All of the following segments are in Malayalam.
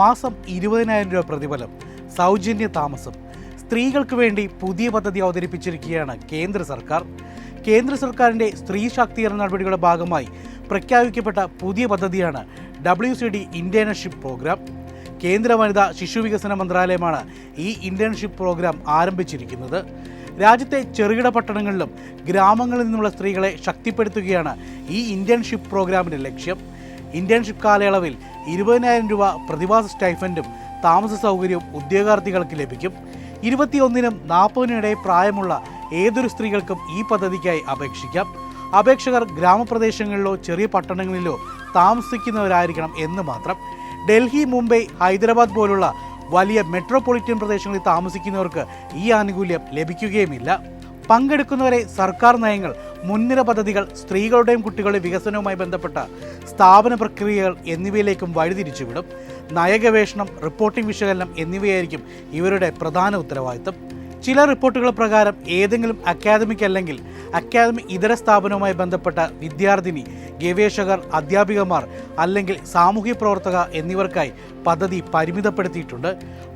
മാസം ഇരുപതിനായിരം രൂപ പ്രതിഫലം സൗജന്യ താമസം. സ്ത്രീകൾക്ക് വേണ്ടി പുതിയ പദ്ധതി അവതരിപ്പിച്ചിരിക്കുകയാണ് കേന്ദ്ര സർക്കാർ. കേന്ദ്ര സർക്കാരിന്റെ സ്ത്രീ ശാക്തീകരണ നടപടികളുടെ ഭാഗമായി പ്രഖ്യാപിക്കപ്പെട്ട പുതിയ പദ്ധതിയാണ് W C D internship programme കേന്ദ്ര വനിതാ ശിശു വികസന മന്ത്രാലയമാണ് ഈ ഇന്റേൺഷിപ്പ് പ്രോഗ്രാം ആരംഭിച്ചിരിക്കുന്നത്. രാജ്യത്തെ ചെറുകിട പട്ടണങ്ങളിലും ഗ്രാമങ്ങളിൽ നിന്നുള്ള സ്ത്രീകളെ ശക്തിപ്പെടുത്തുകയാണ് ഈ ഇന്റേൺഷിപ്പ് പ്രോഗ്രാമിന്റെ ലക്ഷ്യം. ഇന്റേൺഷിപ്പ് കാലയളവിൽ ഇരുപതിനായിരം രൂപ പ്രതിമാസ സ്റ്റൈഫൻഡും താമസ സൗകര്യവും ഉദ്യോഗാർത്ഥികൾക്ക് ലഭിക്കും. ഇരുപത്തിയൊന്നിനും ഇടയിൽ പ്രായമുള്ള ഏതൊരു സ്ത്രീകൾക്കും ഈ പദ്ധതിക്കായി അപേക്ഷിക്കാം. അപേക്ഷകർ ഗ്രാമപ്രദേശങ്ങളിലോ ചെറിയ പട്ടണങ്ങളിലോ താമസിക്കുന്നവരായിരിക്കണം എന്ന് മാത്രം. ഡൽഹി മുംബൈ ഹൈദരാബാദ് പോലുള്ള വലിയ മെട്രോപൊളിറ്റൻ പ്രദേശങ്ങളിൽ താമസിക്കുന്നവർക്ക് ഈ ആനുകൂല്യം ലഭിക്കുകയുമില്ല. പങ്കെടുക്കുന്നവരെ സർക്കാർ നയങ്ങൾ മുൻനിര പദ്ധതികൾ സ്ത്രീകളുടെയും കുട്ടികളുടെയും വികസനവുമായി ബന്ധപ്പെട്ട സ്ഥാപന പ്രക്രിയകൾ എന്നിവയിലേക്കും വഴിതിരിച്ചുവിടും. നയഗവേഷണം റിപ്പോർട്ടിംഗ് വിശകലനം എന്നിവയായിരിക്കും ഇവരുടെ പ്രധാന ഉത്തരവാദിത്തം. ചില റിപ്പോർട്ടുകൾ പ്രകാരം ഏതെങ്കിലും അക്കാദമിക് അല്ലെങ്കിൽ അക്കാദമി ഇതര സ്ഥാപനവുമായി ബന്ധപ്പെട്ട വിദ്യാർത്ഥിനി ഗവേഷകർ അധ്യാപികമാർ അല്ലെങ്കിൽ സാമൂഹ്യ പ്രവർത്തക എന്നിവർക്കായി പദ്ധതി പരിമിതപ്പെടുത്തിയിട്ടുണ്ട്.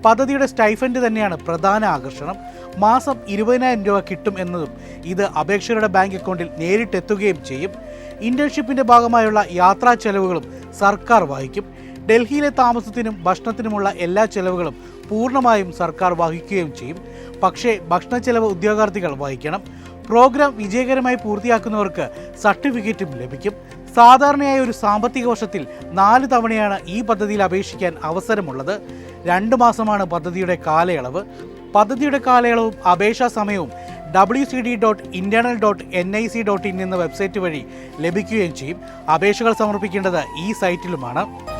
പദ്ധതിയുടെ സ്റ്റൈഫൻഡ് തന്നെയാണ് പ്രധാന ആകർഷണം. മാസം ഇരുപതിനായിരം രൂപ കിട്ടും എന്നതും ഇത് അപേക്ഷകരുടെ ബാങ്ക് അക്കൗണ്ടിൽ നേരിട്ടെത്തുകയും ചെയ്യും. ഇന്റേൺഷിപ്പിന്റെ ഭാഗമായുള്ള യാത്രാ ചെലവുകളും സർക്കാർ വഹിക്കും. ഡൽഹിയിലെ താമസത്തിനും ഭക്ഷണത്തിനുമുള്ള എല്ലാ ചെലവുകളും പൂർണമായും സർക്കാർ വഹിക്കുകയും ചെയ്യും. പക്ഷേ ഭക്ഷണ ചെലവ് ഉദ്യോഗാർത്ഥികൾ വഹിക്കണം. പ്രോഗ്രാം വിജയകരമായി പൂർത്തിയാക്കുന്നവർക്ക് സർട്ടിഫിക്കറ്റും ലഭിക്കും. സാധാരണയായ ഒരു സാമ്പത്തിക വർഷത്തിൽ നാല് തവണയാണ് ഈ പദ്ധതിയിൽ അപേക്ഷിക്കാൻ അവസരമുള്ളത്. രണ്ട് മാസമാണ് പദ്ധതിയുടെ കാലയളവ്. പദ്ധതിയുടെ കാലയളവും അപേക്ഷാ സമയവും W C D dot internal dot N I C dot in എന്ന വെബ്സൈറ്റ് വഴി ലഭിക്കുകയും ചെയ്യും. അപേക്ഷകൾ സമർപ്പിക്കേണ്ടത് ഈ സൈറ്റിലുമാണ്.